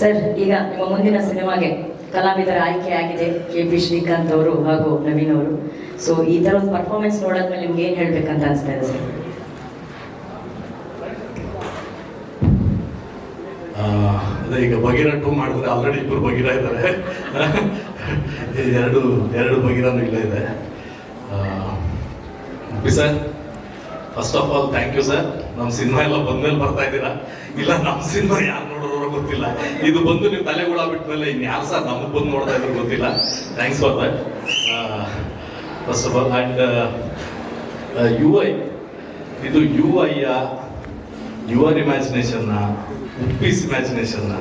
Sir, ಈಗ ನಿಮ್ಮ ಮುಂದಿನ ಸಿನಿಮಾಗೆ ಕಲಾವಿದರ ಆಯ್ಕೆ ಆಗಿದೆ ಕೆ ಪಿ ಶ್ರೀಕಾಂತ್ ಅವರು ಹಾಗೂ ನವೀನ್ ಅವರು. ಸೊ ಈ ಥರ ಒಂದು ಪರ್ಫಾರ್ಮೆನ್ಸ್ ನೋಡಾದ್ಮೇಲೆ ನಿಮ್ಗೆ ಏನು ಹೇಳ್ಬೇಕಂತ ಅನಿಸ್ತಾ ಇದೆ ಸರ್? ಅದೇ ಈಗ ಬಗೀರ ಟೂ ಮಾಡಿದ್ರೆ ಆಲ್ರೆಡಿ ಇಬ್ಬರು ಬಗೀರ ಇದ್ದಾರೆ. ಎರಡು ಎರಡು ಬಗೀರನೂ ಇಲ್ಲೇ ಇದೆ. Sir first of all thank you sir ನಮ್ಮ ಸಿನಿಮಾ ಎಲ್ಲ ಬಂದ್ಮೇಲೆ ಬರ್ತಾ ಇದ್ದೀರಾ? ಇಲ್ಲ ನಮ್ಮ ಸಿನಿಮಾ ಯಾರು ನೋಡೋರು ಗೊತ್ತಿಲ್ಲ. ಇದು ಬಂದು ನೀವು ತಲೆ ಹುಳ ಬಿಟ್ಮೇಲೆ ಇನ್ನು ಯಾರು ಸರ್ ನಮಗೆ ಬಂದು ನೋಡ್ತಾ ಇದ್ರು ಗೊತ್ತಿಲ್ಲ. Thanks for that first of all and you I ಇದು ಯು ಐಯ ಯುವರ್ ಇಮ್ಯಾಜಿನೇಷನ್ನ ಉಪ್ಪೀಸ್ ಇಮ್ಯಾಜಿನೇಷನ್ನ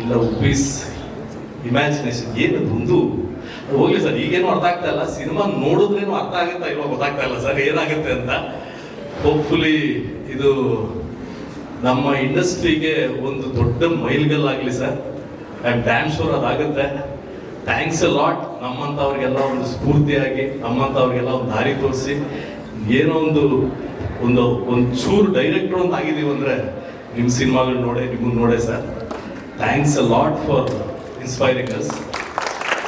ಇಲ್ಲ ಉಪ್ಪೀಸ್ ಇಮ್ಯಾಜಿನೇಷನ್ ಏನು ಒಂದು ಹೋಗ್ಲಿ ಸರ್, ಈಗೇನು ಅರ್ಥ ಆಗ್ತಾ ಇಲ್ಲ. ಸಿನಿಮಾ ನೋಡಿದ್ರೇನು ಅರ್ಥ ಆಗುತ್ತಾ ಇಲ್ವಾ ಗೊತ್ತಾಗ್ತಾ ಇಲ್ಲ ಸರ್, ಏನಾಗುತ್ತೆ ಅಂತ. ಹೋಪ್ಫುಲಿ ಇದು ನಮ್ಮ ಇಂಡಸ್ಟ್ರಿಗೆ ಒಂದು ದೊಡ್ಡ ಮೈಲ್ಗಲ್ಲಾಗಲಿ ಸರ್. ಐ ಡ್ಯಾಮ್ ಶೋರ್ ಅದಾಗುತ್ತೆ. ಥ್ಯಾಂಕ್ಸ್ ಅ ಲಾಟ್ ನಮ್ಮಂಥವ್ರಿಗೆಲ್ಲ ಒಂದು ಸ್ಫೂರ್ತಿಯಾಗಿ ನಮ್ಮಂಥವ್ರಿಗೆಲ್ಲ ಒಂದು ದಾರಿ ತೋರಿಸಿ. ಏನೋ ಒಂದು ಒಂದು ಒಂದು ಚೂರು ಡೈರೆಕ್ಟ್ರು ಅಂತ ಆಗಿದ್ದೀವಿ ಅಂದರೆ ನಿಮ್ಮ ಸಿನಿಮಾಗಳು ನೋಡಿ ನಿಮ್ಮನ್ನು ನೋಡಿ sir. Thanks a lot for inspiring us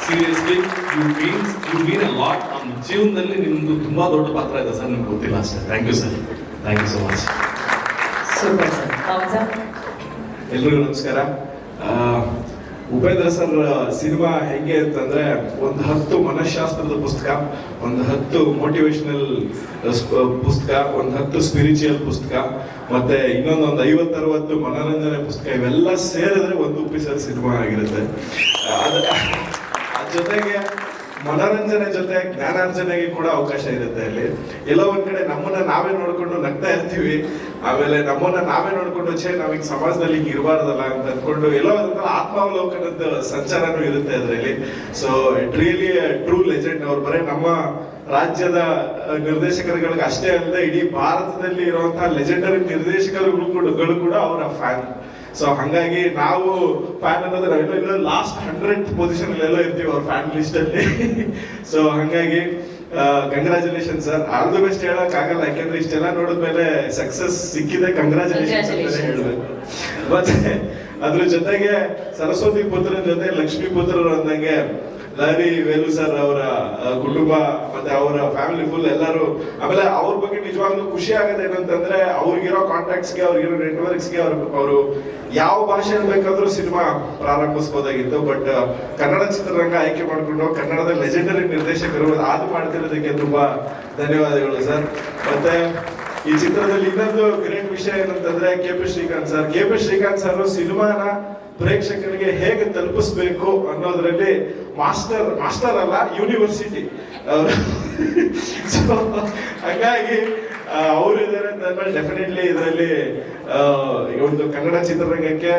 seriously you means you mean a lot ನಮ್ಮ ಜೀವನದಲ್ಲಿ ನಿಮ್ಮದು ತುಂಬ ದೊಡ್ಡ ಪಾತ್ರ ಇದೆ ಸರ್ ನಿಮ್ಗೆ ಗೊತ್ತಿಲ್ಲ sir thank you sir thank you so much super sir ಎಲ್ರಿಗೂ ನಮಸ್ಕಾರ. ಉಪೇಂದ್ರ ಸರ್ ಸಿನಿಮಾ ಹೆಂಗೆ ಅಂತಂದ್ರೆ ಒಂದು ಹತ್ತು ಮನಃಶಾಸ್ತ್ರದ ಪುಸ್ತಕ ಒಂದು ಹತ್ತು ಮೋಟಿವೇಶನಲ್ ಪುಸ್ತಕ ಒಂದು ಹತ್ತು ಸ್ಪಿರಿಚುವಲ್ ಪುಸ್ತಕ ಮತ್ತೆ ಇನ್ನೊಂದು ಒಂದು ಐವತ್ತರವತ್ತು ಮನೋರಂಜನೆ ಪುಸ್ತಕ ಇವೆಲ್ಲ ಸೇರಿದ್ರೆ ಒಂದು ಸರ್ ಸಿನಿಮಾ ಆಗಿರುತ್ತೆ. ಅದ್ ಜೊತೆಗೆ ಮನೋರಂಜನೆ ಜೊತೆ ಜ್ಞಾನಾರ್ಜನೆಗೆ ಕೂಡ ಅವಕಾಶ ಇರುತ್ತೆ ಅಲ್ಲಿ. ಎಲ್ಲೋ ಒಂದ್ ಕಡೆ ನಮ್ಮನ್ನ ನಾವೇ ನೋಡ್ಕೊಂಡು ನಗ್ತಾ ಇರ್ತೀವಿ. ಆಮೇಲೆ ನಮ್ಮನ್ನ ನಾವೇ ನೋಡ್ಕೊಂಡು ಛೇ ನಾವೀಗ ಸಮಾಜದಲ್ಲಿ ಹಿಂಗ್ ಇರಬಾರ್ದಲ್ಲ ಅಂತ ಅಂದ್ಕೊಂಡು ಎಲ್ಲೋ ಒಂಥರ ಆತ್ಮಾವಲೋಕನದ ಸಂಚಾರನೂ ಇರುತ್ತೆ ಅದರಲ್ಲಿ. So it really true legend ಅವ್ರು ಬರೀ ನಮ್ಮ ರಾಜ್ಯದ ನಿರ್ದೇಶಕರುಗಳಿಗೆ ಅಷ್ಟೇ ಅಲ್ಲದೆ ಇಡೀ ಭಾರತದಲ್ಲಿ ಇರುವಂತಹ ಲೆಜೆಂಡರಿ ನಿರ್ದೇಶಕರುಗಳು ಕೂಡ- ಕೂಡ ಅವರ ಫ್ಯಾನ್ ಸೊ ಹಂಗಾಗಿ ನಾವು ಫ್ಯಾನ್ ಅನ್ನೋದು ನಾವೆಲ್ಲ ಲಾಸ್ಟ್ ಹಂಡ್ರೆಡ್ ಪೊಸಿಷನ್ ಎಲ್ಲ ಇರ್ತೀವಿ ಅವ್ರ ಫ್ಯಾನ್ ಲಿಸ್ಟ್ ಅಲ್ಲಿ. ಸೊ ಹಂಗಾಗಿ congratulation sir all the best ಹೇಳಕ್ ಆಗಲ್ಲ ಯಾಕಂದ್ರೆ ಇಷ್ಟೆಲ್ಲ ನೋಡಿದ್ಮೇಲೆ ಸಕ್ಸಸ್ ಸಿಕ್ಕಿದೆ ಕಂಗ್ರಾಚುಲೇಷನ್ ಹೇಳಬೇಕು ಹೇಳ್ಬೇಕು. ಮತ್ತೆ ಅದ್ರ ಜೊತೆಗೆ ಸರಸ್ವತಿ ಪುತ್ರನ ಜೊತೆ ಲಕ್ಷ್ಮೀ ಪುತ್ರರು ಅಂದಂಗೆ ಲಾರಿ ವೇಲು ಸರ್ ಅವರ ಕುಟುಂಬ ಮತ್ತೆ ಅವರ ಫ್ಯಾಮಿಲಿ ಫುಲ್ ಎಲ್ಲರೂ. ಆಮೇಲೆ ಅವ್ರ ಬಗ್ಗೆ ನಿಜವಾಗ್ಲೂ ಖುಷಿ ಆಗುತ್ತೆ ಏನಂತಂದ್ರೆ ಅವ್ರಿಗಿರೋ ಕಾಂಟ್ಯಾಕ್ಟ್ಸ್ಗೆ ಅವ್ರಿಗಿರೋ ನೆಟ್ವರ್ಕ್ಸ್ಗೆ ಅವ್ರ, ಅವರು ಯಾವ ಭಾಷೆಯಲ್ಲಿ ಬೇಕಾದ್ರೂ ಸಿನಿಮಾ ಪ್ರಾರಂಭಿಸಬಹುದಾಗಿತ್ತು ಬಟ್ ಕನ್ನಡ ಚಿತ್ರರಂಗ ಆಯ್ಕೆ ಮಾಡಿಕೊಂಡು ಕನ್ನಡದ ಲೆಜೆಂಡರಿ ನಿರ್ದೇಶಕರು ಅದು ಮಾಡ್ತಿರೋದಕ್ಕೆ ತುಂಬಾ ಧನ್ಯವಾದಗಳು ಸರ್. ಮತ್ತೆ ಈ ಚಿತ್ರದಲ್ಲಿ ಇನ್ನೊಂದು ಗ್ರೇಟ್ ವಿಷಯ ಏನಂತಂದ್ರೆ K P Srikanth sir. K P Srikanth sir ಸಿನಿಮಾನ ಪ್ರೇಕ್ಷಕರಿಗೆ ಹೇಗೆ ತಲುಪಿಸ್ಬೇಕು ಅನ್ನೋದ್ರಲ್ಲಿ ಮಾಸ್ಟರ್ ಮಾಸ್ಟರ್ ಅಲ್ಲ ಯೂನಿವರ್ಸಿಟಿ ಸೊ ಹಾಗಾಗಿ ಅವರು ಅಂತಂದ್ಮೇಲೆ ಡೆಫಿನೆಟ್ಲಿ ಇದರಲ್ಲಿ ಒಂದು ಕನ್ನಡ ಚಿತ್ರರಂಗಕ್ಕೆ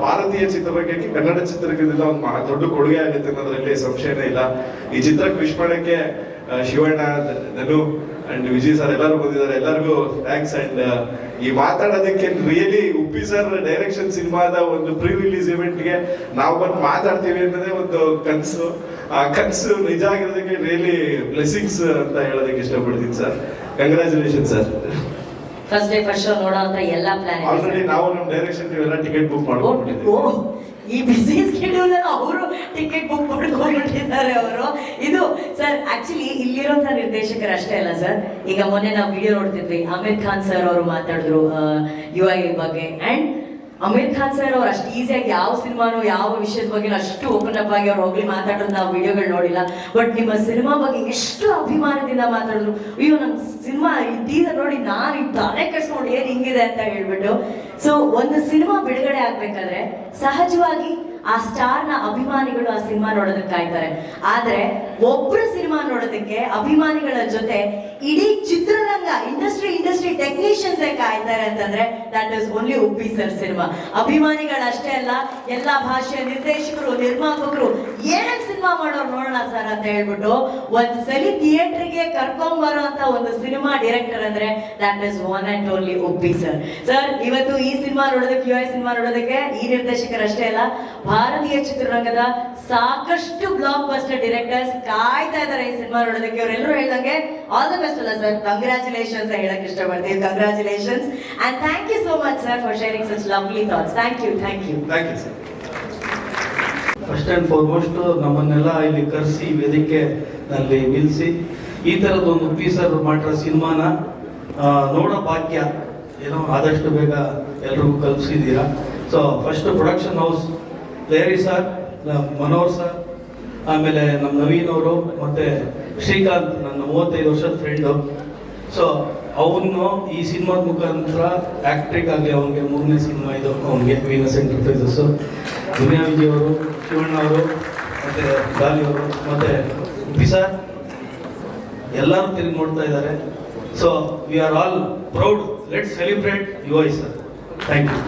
ಭಾರತೀಯ ಚಿತ್ರರಂಗಕ್ಕೆ ಕನ್ನಡ ಚಿತ್ರರಂಗದಿಂದ ಒಂದು ದೊಡ್ಡ ಕೊಡುಗೆ ಆಗುತ್ತೆ ಅನ್ನೋದ್ರಲ್ಲಿ ಸಂಶಯನೇ ಇಲ್ಲ. ಈ ಚಿತ್ರಕ್ಕೆ ವಿಶ್ ಮಾಡಕ್ಕೆ ಆ, ಶಿವಣ್ಣ ನನು ಧನು ಅಂಡ್ ವಿಜಯ್ ಸರ್ ಎಲ್ಲರೂ ಬಂದಿದ್ದಾರೆ. ಎಲ್ಲರಿಗೂ ಥ್ಯಾಂಕ್ಸ್ ಅಂಡ್ ಈ ಮಾತಾಡೋದಕ್ಕೆ ರಿಯಲಿ ಉಪ್ಪಿ ಸರ್ ಡೈರೆಕ್ಷನ್ ಸಿನಿಮಾದ ಒಂದು ಪ್ರೀ ರಿಲೀಸ್ ಇವೆಂಟ್ಗೆ ನಾವು ಬಂದು ಮಾತಾಡ್ತೀವಿ ಅನ್ನೋದೇ ಒಂದು ಕನಸು. ಆ ಕನಸು ನಿಜ ಆಗಿರೋದಕ್ಕೆ ರಿಯಲಿ ಬ್ಲೆಸ್ಸಿಂಗ್ಸ್ ಅಂತ ಹೇಳೋದಕ್ಕೆ ಇಷ್ಟಪಡ್ತೀನಿ sir congratulation sir first day first show ನೋಡೋ ಅಂತ ಎಲ್ಲ ಪ್ಲಾನ್ ಆಲ್ರೆಡಿ ನಾವು ನಮ್ಮ ಡೈರೆಕ್ಷನ್ ಎಲ್ಲ ಟಿಕೆಟ್ ಬುಕ್ ಮಾಡ್ಕೊಂಡಿದ್ದೀವಿ ಈ ಬಿಸಿ ಸ್ಕೆಡ್ಯೂಲ್ ಅವರು ಟಿಕೆಟ್ ಬುಕ್ ಮಾಡ್ಕೊಂಡ್ಬಿಟ್ಟಿದ್ದಾರೆ ಅವರು. ಇದು ಸರ್ ಆಕ್ಚುಲಿ ಇಲ್ಲಿರೋಂಥ ನಿರ್ದೇಶಕರು ಅಷ್ಟೇ ಅಲ್ಲ ಸರ್ ಈಗ ಮೊನ್ನೆ ನಾವು ವಿಡಿಯೋ ನೋಡ್ತಿದ್ವಿ. ಅಮೀರ್ ಖಾನ್ ಸರ್ ಅವರು ಮಾತಾಡಿದ್ರು ಯು ಐ ಬಗ್ಗೆ. ಅಂಡ್ ಅಮೀರ್ ಖಾನ್ ಸರ್ ಅವ್ರು ಅಷ್ಟು ಈಸಿಯಾಗಿ ಯಾವ ಸಿನಿಮಾನು, ಯಾವ ವಿಷಯದ ಬಗ್ಗೆ ಅಷ್ಟು ಓಪನ್ ಅಪ್ ಆಗಿ ಅವ್ರು ಹೋಗ್ಲಿ ಮಾತಾಡೋದು ನಾವು ವಿಡಿಯೋಗಳು ನೋಡಿಲ್ಲ. ಬಟ್ ನಿಮ್ಮ ಸಿನಿಮಾ ಬಗ್ಗೆ ಎಷ್ಟು ಅಭಿಮಾನದಿಂದ ಮಾತಾಡಿದ್ರು. ಅಯ್ಯೋ ನನ್ನ ಸಿನಿಮಾ ಇದೀಗ ನೋಡಿ ನಾನು ತಲೆ ಕೆಡ್ಸ್ಕೊಂಡು ಏನ್ ಹಿಂಗಿದೆ ಅಂತ ಹೇಳ್ಬಿಟ್ಟು. ಸೊ ಒಂದು ಸಿನಿಮಾ ಬಿಡುಗಡೆ ಆಗ್ಬೇಕಾದ್ರೆ ಸಹಜವಾಗಿ ಆ ಸ್ಟಾರ್ನ ಅಭಿಮಾನಿಗಳು ಆ ಸಿನಿಮಾ ನೋಡೋದಕ್ಕೆ ಕಾಯ್ತಾರೆ. ಆದ್ರೆ, ಒಬ್ರು ಸಿನಿಮಾ ನೋಡೋದಕ್ಕೆ ಅಭಿಮಾನಿಗಳ ಜೊತೆ ಇಡೀ ಇಂಡಸ್ಟ್ರಿ ಟೆಕ್ನಿಷಿಯನ್ಸ್ ಕಾಯ್ತಾರೆ ಅಂತಂದ್ರೆ that is only Uppi sir cinema ಅಭಿಮಾನಿಗಳಷ್ಟೇ ಅಲ್ಲ, ಎಲ್ಲಾ ಭಾಷೆಯ ನಿರ್ದೇಶಕರು, ನಿರ್ಮಾಪಕರು ಏನೇನ್ ಸಿನಿಮಾ ಮಾಡೋರು ನೋಡೋಣ ಸರ್ ಅಂತ ಹೇಳ್ಬಿಟ್ಟು ಒಂದ್ ಸಲಿ ಥಿಯೇಟರ್ಗೆ ಕರ್ಕೊಂಡ್ ಬರೋ ಅಂತ ಒಂದು ಸಿನಿಮಾ ಡೈರೆಕ್ಟರ್ ಅಂದ್ರೆ that is one and only Uppi sir sir ಇವತ್ತು ಈ ಸಿನಿಮಾ ನೋಡೋದಕ್ಕೆ ಯು ಐ ಸಿನಿಮಾ ನೋಡೋದಕ್ಕೆ ಈ ನಿರ್ದೇಶಕರಷ್ಟೇ ಅಲ್ಲ, ಭಾರತೀಯ ಚಿತ್ರರಂಗದ ಸಾಕಷ್ಟು ಬ್ಲಾಕ್ ಬಸ್ಟರ್ ಡೈರೆಕ್ಟರ್ಸ್ ಕಾಯ್ತಾ ಇದಾರೆ ಈ ಸಿನಿಮಾ ನೋಡೋದಕ್ಕೆ. ಅವರೆಲ್ಲರೂ ಹೇಳ್ದಂಗೆ ಆಲ್ ದ ಬೆಸ್ಟ್ ಅಲ್ಲ ಸರ್ ಕಂಗ್ರ್ಯಾಚುಲೇಷನ್ಸ್ ಹೇಳಕ್ ಇಷ್ಟಪಡ್ತೀವಿ Congratulations. And thank you so much sir for sharing such lovely thoughts thank you thank you thank you sir first and foremost ನಮ್ಮನ್ನೆಲ್ಲ ಇಲ್ಲಿ ಕರೆಸಿ ವೇದಿಕೆನಲ್ಲಿ ನಿಲ್ಲಿಸಿ ಈ ಥರದೊಂದು ಪೀಸರ್ ಮಾಡಿರೋ ಸಿನಿಮಾನ ನೋಡೋ ಭಾಗ್ಯ ಏನೋ ಆದಷ್ಟು ಬೇಗ ಎಲ್ರಿಗೂ ಕಲ್ಪಿಸಿದ್ದೀರಾ ಸೊ ಫಸ್ಟ್ ಪ್ರೊಡಕ್ಷನ್ ಹೌಸ್ ಲೇರಿ ಸರ್ ಮನೋಹರ್ ಸರ್ ಆಮೇಲೆ ನಮ್ಮ ನವೀನ್ ಅವರು ಮತ್ತು ಶ್ರೀಕಾಂತ್ ನನ್ನ ಮೂವತ್ತೈದು ವರ್ಷದ ಫ್ರೆಂಡು ಸೊ ಅವನು ಈ ಸಿನಿಮಾದ ಮುಖಾಂತರ ಆಕ್ಟ್ರಿಕ್ ಆಗಲಿ ಅವನಿಗೆ ಮೂರನೇ ಸಿನಿಮಾ ಇದು, ಅವನಿಗೆ ವೀನಸ್ ಎಂಟರ್ಪ್ರೈಸಸ್ ದುನಿಯಾ ವಿಜಯ್ ಅವರು, ಶಿವಣ್ಣ ಅವರು, ಮತ್ತೆ ಗಾಲಿ ಅವರು, ಮತ್ತೆ ಸರ್ ಎಲ್ಲರೂ ತಿರುಗಿ ನೋಡ್ತಾ ಇದ್ದಾರೆ. So we are all proud let celebrate U I sir thank you.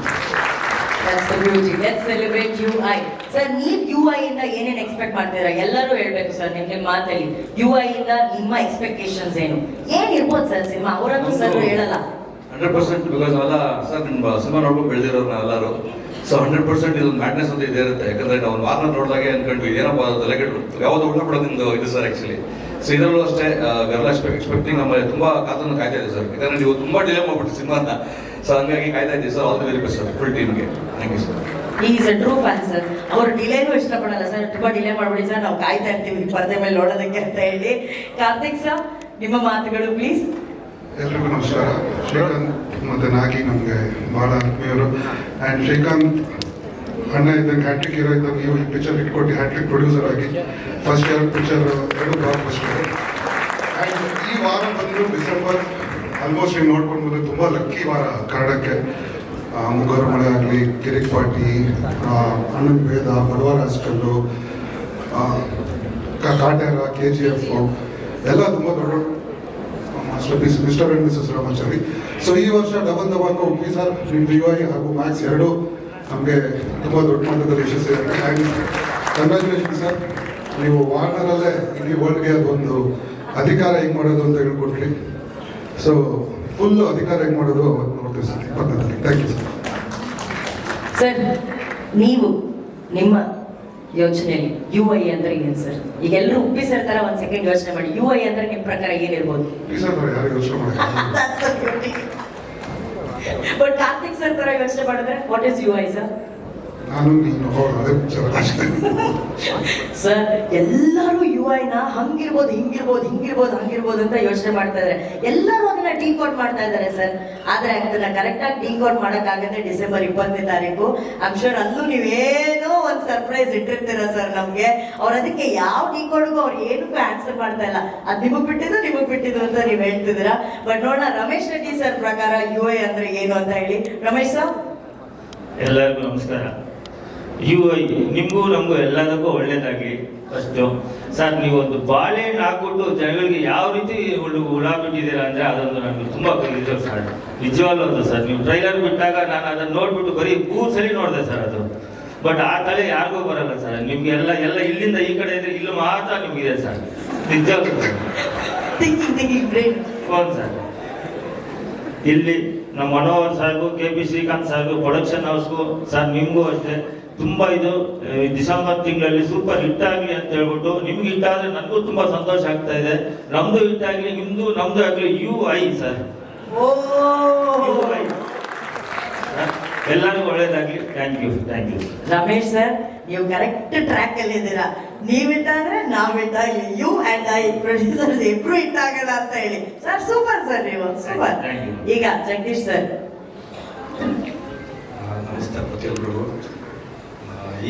Let's celebrate UI. Sir ನೀವು ಯು ಐ ಇಂದ ಏನೇನ್ ಎಕ್ಸ್ಪೆಕ್ಟ್ ಮಾಡ್ತೀರಾ? ಎಲ್ಲರೂ ಹೇಳ್ಬೇಕು ಸರ್ ನಿಮ್ ನಿಮ್ ಮಾತಲ್ಲಿ. ಯು ಐ ಇಂದ ನಿಮ್ಮ ಎಕ್ಸ್ಪೆಕ್ಟೇಷನ್ಸ್ ಏನು? ಏನ್ ಇರ್ಬೋದು ಸರ್ ಸಿನಿಮಾ? ಅವರಂತೂ ಸರ್ ಹೇಳಲ್ಲ. ಹಂಡ್ರೆಡ್ ಪರ್ಸೆಂಟ್ ಬಿಕಾಸ್ ಅಲ್ಲ ಸರ್ ನಿಮ್ಮ ಸಿನಿಮಾ ನೋಡ್ಕೊಂಡು ಬೆಳೆದಿರೋರು ನಾವೆಲ್ಲರೂ ಸೊ ಹಂಡ್ರೆಡ್ ಪರ್ಸೆಂಟ್ ಇದು ಮ್ಯಾಡ್ನೆಸ್ ಅಂತ ಇದೇ ಇರುತ್ತೆ. ಯಾಕಂದ್ರೆ ನಾವು ವಾರ್ನ ನೋಡಿದಾಗೆ ಅನ್ಕೊಂಡ್ವಿ. ಏನಪ್ಪ ತಲೆಗೆಟ್ಟು ಯಾವ್ದು ಉಳ್ಳ ಬಿಡೋದು ಇದು ಸರ್ ಆಕ್ಚುಲಿ ಸೊ ಇದರಲ್ಲೂ ಅಷ್ಟೇ ಗರ್ಲ ಎಕ್ಸ್ಪೆಕ್ಟಿಂಗ್ ನಮ್ಮ ತುಂಬಾ ಕಾತನ್ನು ಕಾಯ್ತಾ ಇದೆ ಸರ್ ಯಾಕಂದ್ರೆ ನೀವು ತುಂಬಾ ಡಿಲೇ ಮಾಡ್ಬಿಟ್ಟು ಸಿನಿಮಾನ. ಸೊ ಹಂಗಾಗಿ ಕಾಯ್ತಾ ಇದ್ದೀವಿ sir all the very best sir full ಟೀಮ್ಗೆ thank you sir is a true fan sir. ಅವರು ಡಿಲೇನು ಇಷ್ಟಪಡಲ್ಲ ಸರ್. ತುಂಬಾ ಡಿಲೇ ಮಾಡ್ಬಿಡಿ ಸರ್. ನಾವು ಕಾಯ್ತಾ ಇರ್ತೀವಿ ಈ ಪರದೆ ಮೇಲೆ ನೋಡೋದಕ್ಕೆ ಅಂತ ಹೇಳಿ. ಕಾರ್ತಿಕ್ ಸರ್ ನಿಮ್ಮ ಮಾತುಗಳು ಪ್ಲೀಸ್ ಎಲ್ರಿಗೂ ನಮಸ್ಕಾರ. ಶ್ರೀಕಾಂತ್ ಮತ್ತು ನಾಗಿ ನಮಗೆ ಭಾಳ ಆತ್ಮೀಯರು. ಆ್ಯಂಡ್ ಶ್ರೀಕಾಂತ್ ಅಣ್ಣ ಇದ್ದಂಗೆ ಹ್ಯಾಟ್ರಿಕ್ ಹೀರೋ ಇದ್ದಂಗೆ ಈ ಪಿಕ್ಚರ್ ಇಟ್ಕೊಟ್ಟು ಹ್ಯಾಟ್ರಿಕ್ ಪ್ರೊಡ್ಯೂಸರ್ ಆಗಿ ಫಸ್ಟ್ ಇಯರ್ ಪಿಕ್ಚರ್ ಎರಡು ಬ್ಲಾಕ್ ಫಸ್ಟ್ ಆ್ಯಂಡ್ ಈ ವಾರ ಬಂದು ಡಿಸೆಂಬರ್ ಆಲ್ಮೋಸ್ಟ್ ನೀವು ನೋಡ್ಕೊಂಡು ಬಂದ್ರೆ ತುಂಬ ಲಕ್ಕಿ ವಾರ ಕನ್ನಡಕ್ಕೆ ಮುಗರು ಮಳೆ ಆಗಲಿ ಕಿರಿಕ್ ಪಾಟಿ ಅಣ್ಣನ ವೇದ ಬಡವರ hostel Kaatera K G F ಎಲ್ಲ ತುಂಬ ದೊಡ್ಡ Mr and Mrs Ramachari so ಈ ವರ್ಷ ಡಬಲ್ ದಬಾಕ್ ಹೋಗಿ ಸರ್ ನಿಮ್ಮ ಯು ಹಾಗೂ ಮ್ಯಾಕ್ಸ್ ಎರಡು ನಮಗೆ ತುಂಬ ದೊಡ್ಡ ಮಟ್ಟದಲ್ಲಿ ಯಶಸ್ಸು ಆ್ಯಂಡ್ ಕಂಗ್ರ್ಯಾಚುಲೇಷನ್ ಸರ್ ನೀವು ವಾರ್ನರಲ್ಲೇ ಇಡೀ ವರ್ಲ್ಡ್ಗೆ ಅದೊಂದು ಅಧಿಕಾರ ಹೆಂಗೆ ಮಾಡೋದು ಅಂತ ಹೇಳ್ಕೊಟ್ರಿ ಸೊ ಫುಲ್ ಅಧಿಕಾರ ಹೆಂಗ್ ಮಾಡೋದು? ಅವತ್ತು ನೋಡ್ತೀವಿ ಸರ್ ಇಪ್ಪತ್ತನೇ ತಾರೀಕು ಥ್ಯಾಂಕ್ ಯು ಸರ್ ಸರ್ ನೀವು ನಿಮ್ಮ ಯೋಚನೆಯಲ್ಲಿ ಯು ಐ ಅಂದ್ರೆ ಏನ್ ಸರ್? ಈಗ ಎಲ್ಲರೂ ಉಪ್ಪಿ ಸರ್ ತರ ಒಂದ್ ಸೆಕೆಂಡ್ ಯೋಚನೆ ಮಾಡಿ. ಯು ಐ ಅಂದ್ರೆ ನಿಮ್ ಪ್ರಕಾರ ಏನಿರ್ಬೋದು ಪ್ಲೀಸ್ ಸರ್ ಯಾರು ಯೋಚನೆ ಮಾಡಿ ಬಟ್ ಕಾರ್ತಿಕ್ ಸರ್ ತರ ಯೋಚನೆ ಮಾಡಿದ್ರೆ what is U I sir ನಾನು ನೀನು ಸರ್ ಎಲ್ಲರೂ ಯು ಐನ ಹಂಗಿರ್ಬೋದು ಹಿಂಗಿರ್ಬೋದು ಹಿಂಗಿರ್ಬೋದು ಹಂಗಿರ್ಬೋದು ಅಂತ ಯೋಚನೆ ಮಾಡ್ತಾ ಇದಾರೆ. ಎಲ್ಲರೂ ಅದನ್ನ ಟೀ ಕೋಟ್ ಮಾಡ್ತಾ ಇದ್ದಾರೆ ಸರ್ ಆದ್ರೆ ಅದನ್ನ ಕರೆಕ್ಟ್ ಆಗಿ ಟೀ ಕೋಟ್ ಮಾಡಕ್ಕಾಗತ್ತೆ ಡಿಸೆಂಬರ್ ಇಪ್ಪತ್ತನೇ ತಾರೀಕು ಅಕ್ಷರ್ ಅಲ್ಲೂ ನೀವೇನೋ ಒಂದ್ ಸರ್ಪ್ರೈಸ್ ಇಟ್ಟಿರ್ತೀರ ಸರ್ ನಮ್ಗೆ. ಅವ್ರ ಅದಕ್ಕೆ ಯಾವ ಟೀ ಕೋಡ್ಗೂ ಅವ್ರು ಏನಕ್ಕೂ ಆನ್ಸರ್ ಮಾಡ್ತಾ ಇಲ್ಲ. ಅದ್ ನಿಮಗ್ ಬಿಟ್ಟಿದ್ದು ನಿಮಗ್ ಬಿಟ್ಟಿದ್ದು ಅಂತ ನೀವ್ ಹೇಳ್ತಿದ್ದೀರಾ? ಬಟ್ ನೋಡೋಣ ರಮೇಶ್ ರೆಡ್ಡಿ ಸರ್ ಪ್ರಕಾರ ಯು ಐ ಅಂದ್ರೆ ಏನು ಅಂತ ಹೇಳಿ. ರಮೇಶ್ ಸರ್ ಎಲ್ಲರಿಗೂ ನಮಸ್ಕಾರ. ಐ ನಿಮಗೂ ನಮಗೂ ಎಲ್ಲದಕ್ಕೂ ಒಳ್ಳೇದಾಗಲಿ ಫಸ್ಟು ಸರ್ ನೀವೊಂದು ಬಾಳೆಹಣ್ಣು ಹಾಕ್ಬಿಟ್ಟು ಜನಗಳಿಗೆ ಯಾವ ರೀತಿ ಹುಳು ಹುಳ ಬಿಟ್ಟಿದ್ದೀರಾ ಅಂದರೆ ಅದೊಂದು ನನಗೆ ತುಂಬ ಕಲಿತು ಸರ್. ನಿಜವಾಗ್ಲೂ ಅದು ಸರ್. ನೀವು ಟ್ರೈಲರ್ ಬಿಟ್ಟಾಗ ನಾನು ಅದನ್ನು ನೋಡಿಬಿಟ್ಟು ಬರೀ ಮೂರು ಸಲ ನೋಡಿದೆ ಸರ್ ಅದು. ಬಟ್ ಆ ತಲೆ ಯಾರಿಗೂ ಬರಲ್ಲ ಸರ್. ನಿಮ್ಗೆ ಎಲ್ಲ ಎಲ್ಲ ಇಲ್ಲಿಂದ ಈ ಕಡೆ ಇದ್ರೆ ಇಲ್ಲಿ ಮಾತ್ರ ನಿಮಗಿದೆ ಸರ್. ನಿಜವಾಗ್ಲೂ ಸರ್. ಹೌದು ಸರ್. ಇಲ್ಲಿ ನಮ್ಮ ಮನೋಹರ್ ಸರ್ಗೂ ಕೆ ಪಿ ಶ್ರೀಕಾಂತ್ ಸಾರ್ಗು ಪ್ರೊಡಕ್ಷನ್ ಹೌಸ್ಗೂ ಸರ್ ನಿಮಗೂ ಅಷ್ಟೇ. ತುಂಬ ಇದು ಡಿಸೆಂಬರ್ ತಿಂಗಳಲ್ಲಿ ಸೂಪರ್ ಹಿಟ್ ಆಗಲಿ ಅಂತ ಹೇಳ್ಬಿಟ್ಟು ನಿಮ್ಗೆ ಹಿಟ್ ಆದರೆ ನನಗೂ ತುಂಬ ಸಂತೋಷ ಆಗ್ತಾ ಇದೆ. ನಮ್ದು ಹಿಟ್ ಆಗಲಿ ನಿಮ್ಮದು ನಮ್ದು ಆಗಲಿ ಯು ಐ ಸರ್. ಓ! ಎಲ್ಲರಿಗೂ ಒಳ್ಳೇದಾಗ್ಲಿ. Thank you thank you. Ramesh sir ನೀವು ಕರೆಕ್ಟ್ ಟ್ರ್ಯಾಕ್ ಅಲ್ಲಿ ಇದ್ದೀರಾ. ನೀವು ಇಟ್ಟಾದ್ರೆ ನಾವ್ ಇಲ್ಲಿ ಯು ಅಂಡ್ ಐ ಪ್ರೊಡ್ಯೂಸರ್ಸ್ ಇಬ್ರು ಇಟ್ಟಾಗಲ್ಲ ಅಂತ ಹೇಳಿ. ಸರ್ ಸೂಪರ್ ಸರ್ ನೀವು ಸೂಪರ್. ಈಗ ಜಗದೀಶ್ ಸರ್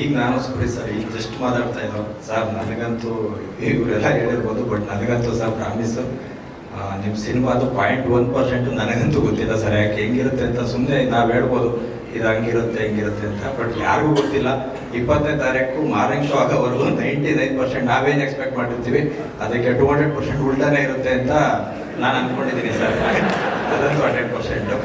ಈಗ ನಾನು ಸುಪ್ರೀ ಸರ್, ಈಗ ಜಸ್ಟ್ ಮಾತಾಡ್ತಾ ಇದ್ದೋ ಸರ್, ನನಗಂತೂ, ಇವರೆಲ್ಲ ಹೇಳಿರ್ಬೋದು ಬಟ್ ನನಗಂತೂ ಸರ್ ಪ್ರಾಮಿಸ್ ನಿಮ್ಮ ಸಿನಿಮಾದು ಪಾಯಿಂಟ್ ಒನ್ ಪರ್ಸೆಂಟು ನನಗಂತೂ ಗೊತ್ತಿಲ್ಲ ಸರ್, ಯಾಕೆ ಹೆಂಗಿರುತ್ತೆ ಅಂತ ಸುಮ್ಮನೆ ನಾವು ಹೇಳ್ಬೋದು, ಇದು ಹಂಗಿರುತ್ತೆ, ಹೆಂಗಿರುತ್ತೆ ಅಂತ ಬಟ್ ಯಾರಿಗೂ ಗೊತ್ತಿಲ್ಲ. ಇಪ್ಪತ್ತನೇ ತಾರೀಕು ಮಾರ್ನಿಂಗ್ ಶೋ ಆಗೋವರೆಗೂ ನೈಂಟಿ ನೈನ್ ಪರ್ಸೆಂಟ್ ನಾವೇನು ಎಕ್ಸ್ಪೆಕ್ಟ್ ಮಾಡಿರ್ತೀವಿ ಅದಕ್ಕೆ ಟೂ ಹಂಡ್ರೆಡ್ ಪರ್ಸೆಂಟ್ ಉಲ್ಟಾನೇ ಇರುತ್ತೆ ಅಂತ ನಾನು ಅಂದ್ಕೊಂಡಿದ್ದೀನಿ ಸರ್. ಅದಂತೂ ಹಂಡ್ರೆಡ್ ಪರ್ಸೆಂಟು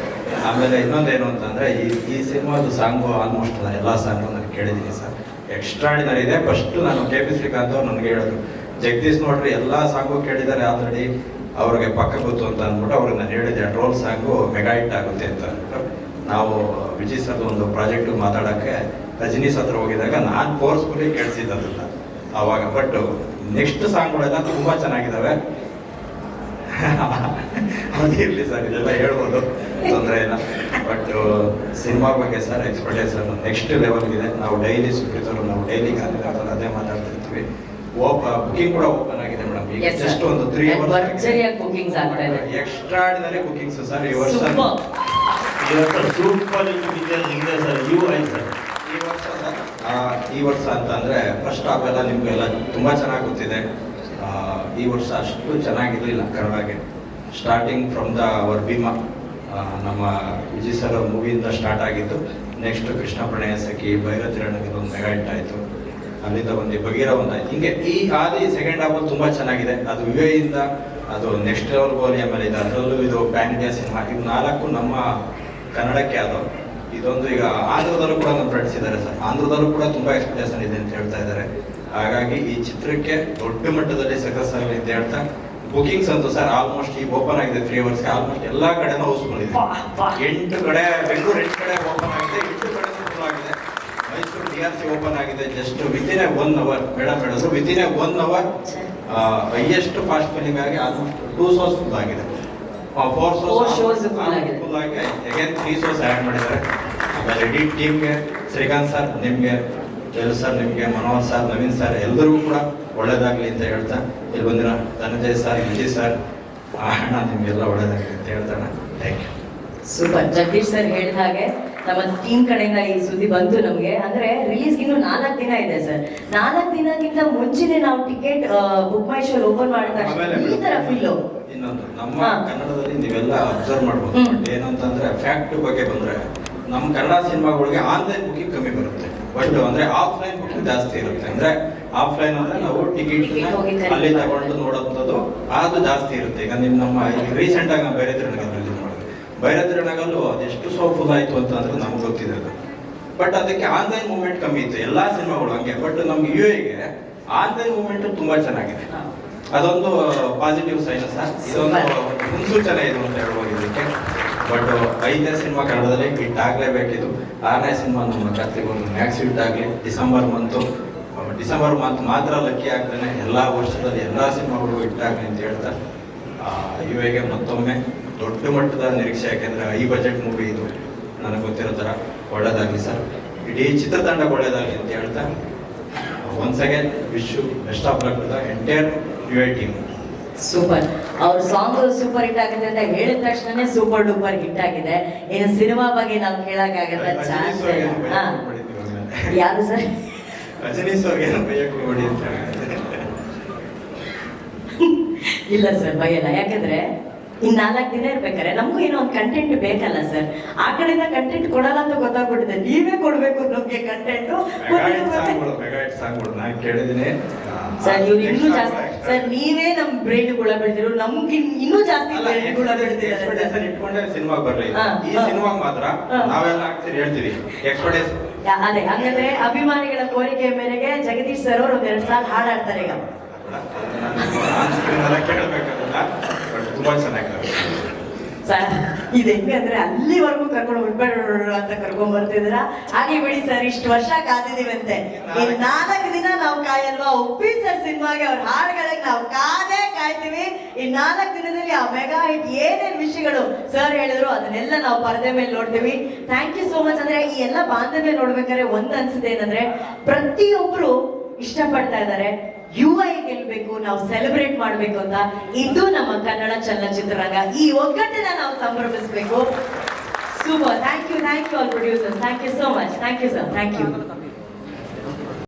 ಆಮೇಲೆ ಇನ್ನೊಂದೇನು ಅಂತಂದರೆ ಈ ಈ ಸಿನಿಮಾದು ಸಾಂಗು ಆಲ್ಮೋಸ್ಟ್ ನಾನು ಎಲ್ಲ ಸಾಂಗು ನಾನು ಕೇಳಿದ್ದೀನಿ ಸರ್. ಎಕ್ಸ್ಟ್ರಾಡಿನರಿ ಇದೆ. ಫಸ್ಟು ನಾನು ಕೆ ಪಿ ಶ್ರೀಕಾಂತ್ ಅವ್ರು ನನಗೆ ಹೇಳಿದ್ರು, ಜಗದೀಶ್ ನೋಡ್ರಿ, ಎಲ್ಲ ಸಾಂಗು ಕೇಳಿದ್ದಾರೆ ಆಲ್ರೆಡಿ ಅವ್ರಿಗೆ ಪಕ್ಕ ಗೊತ್ತು ಅಂತ ಅಂದ್ಬಿಟ್ಟು ಅವ್ರಿಗೆ ನಾನು ಹೇಳಿದೆ ಟ್ರೋಲ್ ಸಾಂಗು ಮೆಗಾ ಹಿಟ್ ಆಗುತ್ತೆ ಅಂತ ನಾವು ವಿಜಯ್ ಸರ್ದು ಒಂದು ಪ್ರಾಜೆಕ್ಟ್ ಮಾತಾಡೋಕ್ಕೆ ರಜನೀಶ್ ಹತ್ರ ಹೋಗಿದಾಗ ನಾನು ಫೋರ್ಸ್ಫುಲಿ ಕೇಳಿಸಿದ್ದಲ್ಲ ಆವಾಗ ಬಟ್ ನೆಕ್ಸ್ಟ್ ಸಾಂಗ್ಗಳೆಲ್ಲ ತುಂಬ ಚೆನ್ನಾಗಿದ್ದಾವೆ ಅದಿರಲಿ ಸರ್? ಇದೆಲ್ಲ ಹೇಳ್ಬೋದು ತೊಂದರೆ ಇಲ್ಲ. ಬಟ್ ಸಿನಿಮಾ ಬಗ್ಗೆ ಸರ್ ಎಕ್ಸ್ಪೆಕ್ಟೇಷನ್ ನೆಕ್ಸ್ಟ್ ಲೆವೆಲ್ಗಿದೆ ನಾವು ಡೈಲಿ ಸುಪ್ರೀತರು ನಾವು ಡೈಲಿ ಅದೇ ಮಾತಾಡ್ತಿರ್ತೀವಿ. ಓಪ ಬುಕಿಂಗ್ ಕೂಡ ಓಪನ್ ಆಗಿದೆ ಮೇಡಮ್ ಈಗ ಜಸ್ಟ್ ಒಂದು three hours. Extraordinary bookings sir ಈ ವರ್ಷ. ಇವತ್ತು ಸೂಪರ್ ಇದೆ ಸರ್. ಯು ಐ ಸರ್ ಈ ವರ್ಷ ಸರ್, ಆ, ಈ ವರ್ಷ ಅಂತ ಅಂದ್ರೆ ಫಸ್ಟ್ ಹಾಫ್ ಎಲ್ಲ ನಿಮ್ಗೆಲ್ಲ ತುಂಬಾ ಚೆನ್ನಾಗಿ ಗೊತ್ತಿದೆ. ಈ ವರ್ಷ ಅಷ್ಟು ಚೆನ್ನಾಗಿರಲಿಲ್ಲ ಕನ್ನಡಗೆ. ಸ್ಟಾರ್ಟಿಂಗ್ ಫ್ರಮ್ ದ ಅವರ್ ನಮ್ಮ ವಿಜಯ್ ಸರ್ ಮೂವಿಯಿಂದ ಸ್ಟಾರ್ಟ್ ಆಗಿದ್ದು ನೆಕ್ಸ್ಟ್ ಕೃಷ್ಣ ಪ್ರಣಯ ಸಖಿ ಭೈರತಿರಣಗೆ ಒಂದು ಮೆಗಾ ಹಿಟ್ ಆಯಿತು. ಅಲ್ಲಿಂದ ಒಂದು ಬಗೀರ ಒಂದಾಯ್ತು ಹಿಂಗೆ ಈ ಆದಿ ಸೆಕೆಂಡ್ ಹಾಫ್ ತುಂಬ ಚೆನ್ನಾಗಿದೆ. ಅದು ವಿವೇಯಿಂದ ಅದು ನೆಕ್ಸ್ಟ್ ಲೆವೆಲ್ ಗೋಲಿ ಆಮೇಲೆ ಇದೆ. ಅದರಲ್ಲೂ ಇದು ಪ್ಯಾನ್ ಇಂಡಿಯಾ ಸಿನಿಮಾ ಇವು ನಾಲ್ಕು ನಮ್ಮ ಕನ್ನಡಕ್ಕೆ ಅದು. ಇದೊಂದು ಈಗ ಆಂಧ್ರದಲ್ಲೂ ಕೂಡ ನಮ್ಮ ಫ್ರೆಂಡ್ಸ್ ಇದ್ದಾರೆ ಸರ್. ಆಂಧ್ರದಲ್ಲೂ ಕೂಡ ತುಂಬ ಎಕ್ಸ್ಪೆಕ್ಟೇಷನ್ ಇದೆ ಅಂತ ಹೇಳ್ತಾ ಇದ್ದಾರೆ. ಹಾಗಾಗಿ ಈ ಚಿತ್ರಕ್ಕೆ ದೊಡ್ಡ ಮಟ್ಟದಲ್ಲಿ ಸಕ್ಸಸ್ ಆಗಲಿ ಅಂತ ಹೇಳ್ತಾ ಬುಕಿಂಗ್ಸ್ ಅಂತೂ ಸರ್ ಆಲ್ಮೋಸ್ಟ್ ಈಗ ಓಪನ್ ಆಗಿದೆ ತ್ರೀ ಅವರ್ಸ್ಗೆ ಆಲ್ಮೋಸ್ಟ್ ಎಲ್ಲಾ ಕಡೆನೂ ಹೌಸ್ ಇದೆ ವಾಹ್. ಎಂಟು ಕಡೆ ಬೆಂಗಳೂರು ಎಂಟು ಕಡೆ ಓಪನ್ ಆಗಿದೆ ಎಂಟು ಕಡೆ ಫುಲ್ ಆಗಿದೆ. Mysuru D R C open ಆಗಿದೆ just within a one hour madam ಹೇಳಿದ್ರು within a one hour highest fast filling ಆಗಿ ಆಲ್ಮೋಸ್ಟ್ ಟೂ ಸೋಸ್ ಫುಲ್ ಆಗಿದೆ. Four shows. ಫುಲ್ ಆಗಿ ಅಗೇನ್ ತ್ರೀ ಸೋಸ್ ಆ್ಯಡ್ ಮಾಡಿದ್ದಾರೆ. ಇಡೀ ಟೀಮ್ಗೆ ಶ್ರೀಕಾಂತ್ ಸರ್ ನಿಮಗೆ ಜಲ್ ಸರ್ ನಿಮಗೆ ಮನೋಹರ್ ಸರ್ ನವೀನ್ ಸರ್ ಎಲ್ಲರಿಗೂ ಕೂಡ ಒಳ್ಳೇದಾಗಲಿ ಅಂತ ಹೇಳ್ತಾ ಇಲ್ಲಿ ಬಂದಿರೋ ಧನಂಜಯ್ ಸರ್ ವಿಜಯ್ ಸರ್ ಅಣ್ಣ ನಿಮಗೆಲ್ಲ ಒಳ್ಳೇದಾಗಲಿ ಅಂತ ಹೇಳ್ತಾಣ thank you super Jagadish sir ಹೇಳಿದ ಹಾಗೆ ನಮ್ಮ ಟೀಮ್ ಕಡೆಯಿಂದ ಈ ಸುದ್ದಿ ಬಂತು ನಮಗೆ. ಅಂದ್ರೆ ರಿಲೀಸ್ ಇನ್ನು ನಾಲ್ಕು ದಿನ ಇದೆ ಸರ್. ನಾಲ್ಕು ದಿನಕ್ಕಿಂತ ಮುಂಚೆನೆ ನಾವು ticket book my show open ಮಾಡಿದ ಈ ತರ ಫೀಲ್ ಇನ್ನೊಂದು ನಮ್ಮ ಕನ್ನಡದಲ್ಲಿ ನೀವೆಲ್ಲ ಅಬ್ಸರ್ವ್ ಮಾಡಬಹುದು ಏನಂತಂದ್ರೆ ಫ್ಯಾಕ್ಟ್ ಬಗ್ಗೆ ಬಂದ್ರೆ ನಮ್ಮ ಕನ್ನಡ ಸಿನಿಮಾಗಳಿಗೆ ಆನ್ಲೈನ್ ಬುಕ್ಕಿಂಗ್ ಕಮ್ಮಿ ಬರುತ್ತೆ. ಬಟ್ ಅಂದ್ರೆ ಆಫ್ಲೈನ್ ಬುಕ್ಕಿಂಗ್ ಜಾಸ್ತಿ ಇರುತ್ತೆ. ಅಂದ್ರೆ ಆಫ್ಲೈನ್ ಅಂದ್ರೆ ನಾವು ಟಿಕೆಟ್ ಅಲ್ಲಿ ತಗೊಂಡು ನೋಡೋಂಥದ್ದು ಅದು ಜಾಸ್ತಿ ಇರುತ್ತೆ. ಈಗ ನಿಮ್ ನಮ್ಮ ರೀಸೆಂಟ್ ಆಗಿ ನಾವು ಬೇರೆ ತಿರುನಗಲ್ ರಿಲೀಸ್ ಮಾಡಿದ್ವಿ ಬೇರೆ ಅದೆಷ್ಟು ಸೋಫುಲ್ ಆಯ್ತು ಅಂತ ಅಂದ್ರೆ ನಮ್ಗೆ ಗೊತ್ತಿದೆ ಅದು ಬಟ್ ಅದಕ್ಕೆ ಆನ್ಲೈನ್ ಮೂವ್ಮೆಂಟ್ ಕಮ್ಮಿ ಇತ್ತು. ಎಲ್ಲಾ ಸಿನಿಮಾಗಳು ಹಂಗೆ. ಬಟ್ ನಮ್ಗೆ ಯು ಎಗೆ ಆನ್ಲೈನ್ ಮೂವ್ಮೆಂಟ್ ತುಂಬಾ ಚೆನ್ನಾಗಿದೆ. ಅದೊಂದು ಪಾಸಿಟಿವ್ ಸೈನ್ ಸರ್ ಇದೊಂದು ಮುನ್ಸೂಚನೆ ಇದು ಅಂತ ಹೇಳ್ಬೋದು ಇದಕ್ಕೆ ಬಟ್ ಐದನೇ ಸಿನಿಮಾ ಕನ್ನಡದಲ್ಲಿ ಹಿಟ್ ಆಗಲೇಬೇಕಿದು. ಆರನೇ ಸಿನಿಮಾ ನಮ್ಮ ಒಂದು ಮ್ಯಾಕ್ಸ್ ಹಿಟ್ ಆಗಲಿ. ಡಿಸೆಂಬರ್ ಮಂತು ಡಿಸೆಂಬರ್ ಮಂತ್ ಮಾತ್ರ ಲಕ್ಕಿ ಆಗ್ತಾನೆ. ಎಲ್ಲ ವರ್ಷದಲ್ಲಿ ಎಲ್ಲ ಸಿನಿಮಾಗಳು ಹಿಟ್ ಆಗಲಿ ಅಂತ ಹೇಳ್ತಾ ಇವಾಗೆ ಮತ್ತೊಮ್ಮೆ ದೊಡ್ಡ ಮಟ್ಟದ ನಿರೀಕ್ಷೆ. ಯಾಕೆಂದ್ರೆ ಐ ಬಜೆಟ್ ಮೂವಿ ಇದು. ನನಗೆ ಗೊತ್ತಿರೋ ಥರ ಒಳ್ಳೇದಾಗಲಿ ಸರ್ ಇಡೀ ಚಿತ್ರತಂಡ ಒಳ್ಳೇದಾಗಲಿ ಅಂತ ಹೇಳ್ತಾ once again wish best of luck entire U I team super ಅವ್ರ ಸಾಂಗ್ ಸೂಪರ್ ಹಿಟ್ ಆಗಿದೆ ಅಂತ ಹೇಳಿದ ತಕ್ಷಣನೇ ಸೂಪರ್ ಡೂಪರ್ ಹಿಟ್ ಆಗಿದೆ. ಇನ್ನು ಸಿನಿಮಾ ಬಗ್ಗೆ ನಾವು ಕೇಳಕ್ಕಾಗಲ್ಲ ಚಾನ್ಸ್ ಯಾರು ಸರ್ ಏನೋ ಇಲ್ಲ ಸರ್ ಭಯಲ್ಲ ಯಾಕಂದ್ರೆ ಇನ್ ನಾಲ್ಕು ದಿನ ಇರ್ಬೇಕಾರೆ ನಮಗೂ ಏನೋ ಒಂದು ಕಂಟೆಂಟ್ ಬೇಕಲ್ಲ ಸರ್ ಆ ಕಡೆಯಿಂದ ಕಂಟೆಂಟ್ ಕೊಡಲ್ಲ ಅಂತ ಗೊತ್ತಾಗ್ಬಿಟ್ಟಿದೆ. ನೀವೇ ಕೊಡ್ಬೇಕು ನಮ್ಗೆ ಕಂಟೆಂಟ್ ಸರ್ ಇವ್ರು ಇನ್ನೂ ಜಾಸ್ತಿ ಸರ್ ನೀವೇ ನಮ್ ಬ್ರೈನ್ ಗುಳ ಬೆಳೆದಿರು ನಮ್ಗೆ ಇನ್- ಇನ್ನೂ ಜಾಸ್ತಿ ಬ್ರೈನ್ ಗುಳ ಬೆಳೆದಿದ್ದಾರೆ ಇಟ್ಕೊಂಡೆ ಸಿನಿಮಾ ಬರ್ಲಿ. ಈ ಹಾ. ಸಿನಿಮಾಗ್ ಮಾತ್ರ. ನಾವೆಲ್ಲ ಆಗ್ತೀರಿ ಹೇಳ್ತೀವಿ. ಎಕ್ಸ್ಪರ್ಟೈಸ್ ಅದೇ ಹಂಗಂದ್ರೆ ಅಭಿಮಾನಿಗಳ ಕೋರಿಕೆ ಮೇರೆಗೆ ಜಗದೀಶ್ ಸರ್ ಅವರು ಒಂದ್ ಎರಡ್ ಸಾಲ ಹಾಡಾಡ್ತಾರೆ ಈಗ. ತುಂಬಾ ಚೆನ್ನಾಗಿದೆ ಸರ್. ಇದು. ಹೆಂಗೆ ಅಂದ್ರೆ ಅಲ್ಲಿವರೆಗೂ ಕರ್ಕೊಂಡು ಹೋಗ್ಬೇಡ ಅಂತ ಕರ್ಕೊಂಡ್ ಬರ್ತಿದ್ರ ಹಾಗೆ ಬಿಡಿ ಸರ್ ಇಷ್ಟು ವರ್ಷ ಕಾದಿದೀವಂತೆ ಇನ್ ನಾಲ್ಕು ದಿನ ನಾವು ಕಾಯಲ್ವಾ? ಉಪ್ಪಿ ಸರ್ ಸಿನಿಮಾಗೆ ಅವ್ರ ಹಾಡುಗಳಿಗೆ ನಾವು ಕಾದೇ ಕಾಯ್ತೀವಿ. ಇನ್ ನಾಲ್ಕು ದಿನದಲ್ಲಿ ಆ ಮೆಗಾ ಹಿಟ್ ಏನೇನ್ ವಿಷಯಗಳು ಸರ್ ಹೇಳಿದ್ರು ಅದನ್ನೆಲ್ಲ ನಾವು ಪರದೆ ಮೇಲೆ ನೋಡ್ತೀವಿ. ಥ್ಯಾಂಕ್ ಯು ಸೋ ಮಚ್ ಅಂದ್ರೆ ಈ ಎಲ್ಲ ಬಾಂಧವ್ಯ ನೋಡ್ಬೇಕಾದ್ರೆ ಒಂದ್ ಅನ್ಸುತ್ತೆ ಏನಂದ್ರೆ ಪ್ರತಿಯೊಬ್ರು ಇಷ್ಟಪಡ್ತಾ ಇದ್ದಾರೆ. ಯು ಐ ಗೆಲ್ಬೇಕು, ನಾವು ಸೆಲೆಬ್ರೇಟ್ ಮಾಡ್ಬೇಕು ಅಂತ ಇದು ನಮ್ಮ ಕನ್ನಡ ಚಲನಚಿತ್ರರಂಗ ಈ ಒಗ್ಗಟ್ಟನ್ನ ನಾವು ಸಂಭ್ರಮಿಸಬೇಕು. Super thank you thank you all producer thank you so much thank you sir thank you